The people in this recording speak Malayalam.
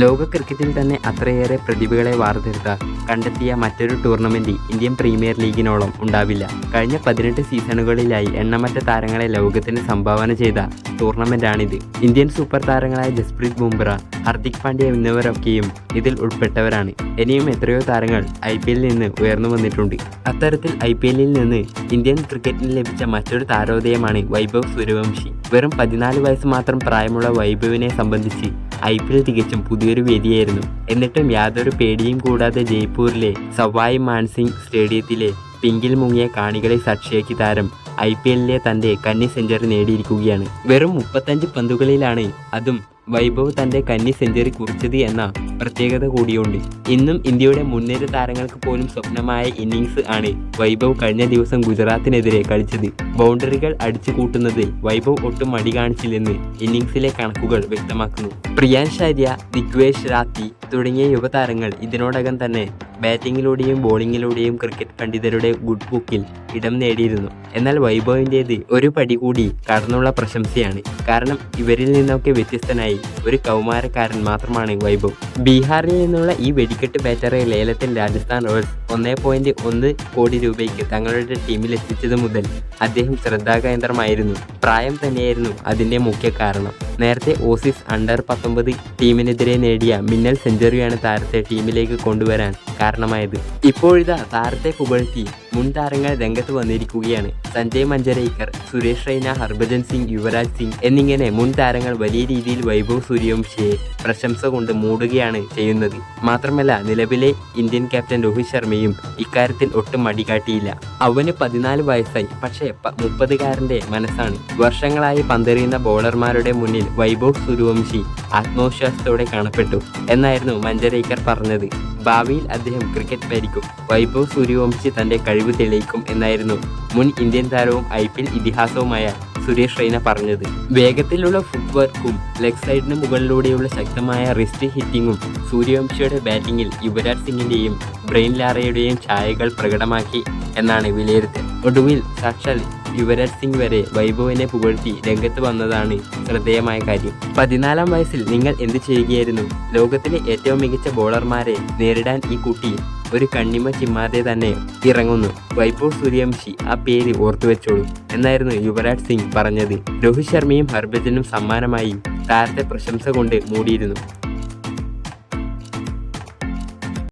ലോക ക്രിക്കറ്റിൽ തന്നെ അത്രയേറെ പ്രതിഭകളെ വാർത്തെടുത്ത കണ്ടെത്തിയ മറ്റൊരു ടൂർണമെന്റ് ഇന്ത്യൻ പ്രീമിയർ ലീഗിനോളം ഉണ്ടാവില്ല. കഴിഞ്ഞ പതിനെട്ട് സീസണുകളിലായി എണ്ണമറ്റ താരങ്ങളെ ലോകത്തിന് സംഭാവന ചെയ്ത ടൂർണമെന്റാണിത്. ഇന്ത്യൻ സൂപ്പർ താരങ്ങളായ ജസ്പ്രീത് ബുംറ ഹർദിക് പാണ്ഡ്യ എന്നിവരൊക്കെയും ഇതിൽ ഉൾപ്പെട്ടവരാണ്. ഇനിയും എത്രയോ താരങ്ങൾ ഐ പി എല്ലിൽ നിന്ന് ഉയർന്നു വന്നിട്ടുണ്ട്. അത്തരത്തിൽ ഐ പി എല്ലിൽ നിന്ന് ഇന്ത്യൻ ക്രിക്കറ്റിന് ലഭിച്ച മറ്റൊരു താരോദയമാണ് വൈഭവ് സൂര്യവംശി. വെറും പതിനാല് വയസ്സ് മാത്രം പ്രായമുള്ള വൈഭവിനെ സംബന്ധിച്ച് ഐ പി എൽ തികച്ചും പുതിയൊരു വേദിയായിരുന്നു. എന്നിട്ടും യാതൊരു പേടിയും കൂടാതെ ജയ്പൂരിലെ സവായ് മാൻസിംഗ് സ്റ്റേഡിയത്തിലെ പിങ്കിൽ മുങ്ങിയ കാണികളെ സാക്ഷിയാക്കി താരം ഐ പി എല്ലിലെ തന്റെ കന്നി സെഞ്ചുറി നേടിയിരിക്കുകയാണ്. വെറും മുപ്പത്തഞ്ച് പന്തുകളിലാണ് അതും വൈഭവ് തന്റെ കന്നി സെഞ്ചുറി കുറിച്ചത് എന്ന പ്രത്യേകത കൂടിയുണ്ട്. ഇന്നും ഇന്ത്യയുടെ മുൻനിര താരങ്ങൾക്ക് പോലും സ്വപ്നമായ ഇന്നിങ്സ് ആണ് വൈഭവ് കഴിഞ്ഞ ദിവസം ഗുജറാത്തിനെതിരെ കളിച്ചത്. ബൗണ്ടറികൾ അടിച്ചു കൂട്ടുന്നതിൽ വൈഭവ് ഒട്ടും മടി കാണിച്ചില്ലെന്ന് ഇന്നിംഗ്സിലെ കണക്കുകൾ വ്യക്തമാക്കുന്നു. പ്രിയാൻ ശാര്യ ദിഗ്വേഷ് രാത്തി തുടങ്ങിയ യുവതാരങ്ങൾ ഇതിനോടകം തന്നെ ബാറ്റിങ്ങിലൂടെയും ബോളിങ്ങിലൂടെയും ക്രിക്കറ്റ് പണ്ഡിതരുടെ ഗുഡ് ബുക്കിൽ ഇടം നേടിയിരുന്നു. എന്നാൽ വൈഭവിന്റേത് ഒരു പടി കൂടി കടന്നുള്ള പ്രശംസയാണ്. കാരണം ഇവരിൽ നിന്നൊക്കെ വ്യത്യസ്തനായി ഒരു കൗമാരക്കാരൻ മാത്രമാണ് വൈഭവ്. ബീഹാറിൽ നിന്നുള്ള ഈ വെടിക്കെട്ട് ബാറ്ററെ ലേലത്തിൽ രാജസ്ഥാൻ റോയൽസ് ഒന്നേ പോയിന്റ് ഒന്ന് കോടി രൂപയ്ക്ക് തങ്ങളുടെ ടീമിൽ എത്തിച്ചത് മുതൽ അദ്ദേഹം ശ്രദ്ധാകേന്ദ്രമായിരുന്നു. പ്രായം തന്നെയായിരുന്നു അതിന്റെ മുഖ്യ കാരണം. നേരത്തെ ഓസീസ് അണ്ടർ പത്തൊമ്പത് ടീമിനെതിരെ നേടിയ മിന്നൽ സെഞ്ചുറിയാണ് താരത്തെ ടീമിലേക്ക് കൊണ്ടുവരാൻ കാരണമായത്. ഇപ്പോഴിതാ താരത്തെ പുകഴ്ത്തി മുൻ താരങ്ങൾ രംഗത്ത് വന്നിരിക്കുകയാണ്. സഞ്ജയ് മഞ്ചരേക്കർ സുരേഷ് റൈന ഹർഭജൻ സിംഗ് യുവരാജ് സിംഗ് എന്നിങ്ങനെ മുൻ താരങ്ങൾ വലിയ രീതിയിൽ വൈഭവ് സൂര്യവംശിയെ പ്രശംസ കൊണ്ട് മൂടുകയാണ് ചെയ്യുന്നത്. മാത്രമല്ല നിലവിലെ ഇന്ത്യൻ ക്യാപ്റ്റൻ രോഹിത് ശർമ്മയും ഇക്കാര്യത്തിൽ ഒട്ടും മടികാട്ടിയില്ല. അവന് പതിനാല് വയസ്സായി. പക്ഷേ മുപ്പതുകാരന്റെ മനസ്സാണ്. വർഷങ്ങളായി പന്തെറിയുന്ന ബോളർമാരുടെ മുന്നിൽ വൈഭവ് സൂര്യവംശി ആത്മവിശ്വാസത്തോടെ കാണപ്പെട്ടു എന്നായിരുന്നു മഞ്ചരേക്കർ പറഞ്ഞത്. ഭാവിയിൽ അദ്ദേഹം ക്രിക്കറ്റ് ഭരിക്കും. വൈഭവ് സൂര്യവംശി തന്റെ കഴിവ് തെളിയിക്കും എന്നായിരുന്നു മുൻ ഇന്ത്യൻ താരവും ഐ പി എൽ ഇതിഹാസവുമായ സുരേഷ് റെയ്ന പറഞ്ഞത്. വേഗത്തിലുള്ള ഫുട് വർക്കും ലെഗ് സൈഡിന് മുകളിലൂടെയുള്ള ശക്തമായ റിസ്റ്റ് ഹിറ്റിങ്ങും സൂര്യവംശിയുടെ ബാറ്റിംഗിൽ യുവരാജ് സിംഗിന്റെയും ബ്രെയിൻ ലാറയുടെയും ഛായകൾ പ്രകടമാക്കി എന്നാണ് വിലയിരുത്തൽ. ഒടുവിൽ സാക്ഷാൽ യുവരാജ് സിംഗ് വരെ വൈഭവിനെ പുകഴ്ത്തി രംഗത്ത് വന്നതാണ് ശ്രദ്ധേയമായ കാര്യം. പതിനാലാം വയസ്സിൽ നിങ്ങൾ എന്ത് ചെയ്യുകയായിരുന്നു? ലോകത്തിലെ ഏറ്റവും മികച്ച ബോളർമാരെ നേരിടാൻ ഈ കുട്ടി ഒരു കണ്ണിമ ചിമ്മാതെ തന്നെ ഇറങ്ങുന്നു. വൈഭവ് സൂര്യവംശി ആ പേര് ഓർത്തുവെച്ചോളൂ എന്നായിരുന്നു യുവരാജ് സിംഗ് പറഞ്ഞത്. രോഹിത് ശർമ്മയും ഹർഭജനും സമ്മാനമായി താരത്തെ പ്രശംസ കൊണ്ട് മൂടിയിരുന്നു.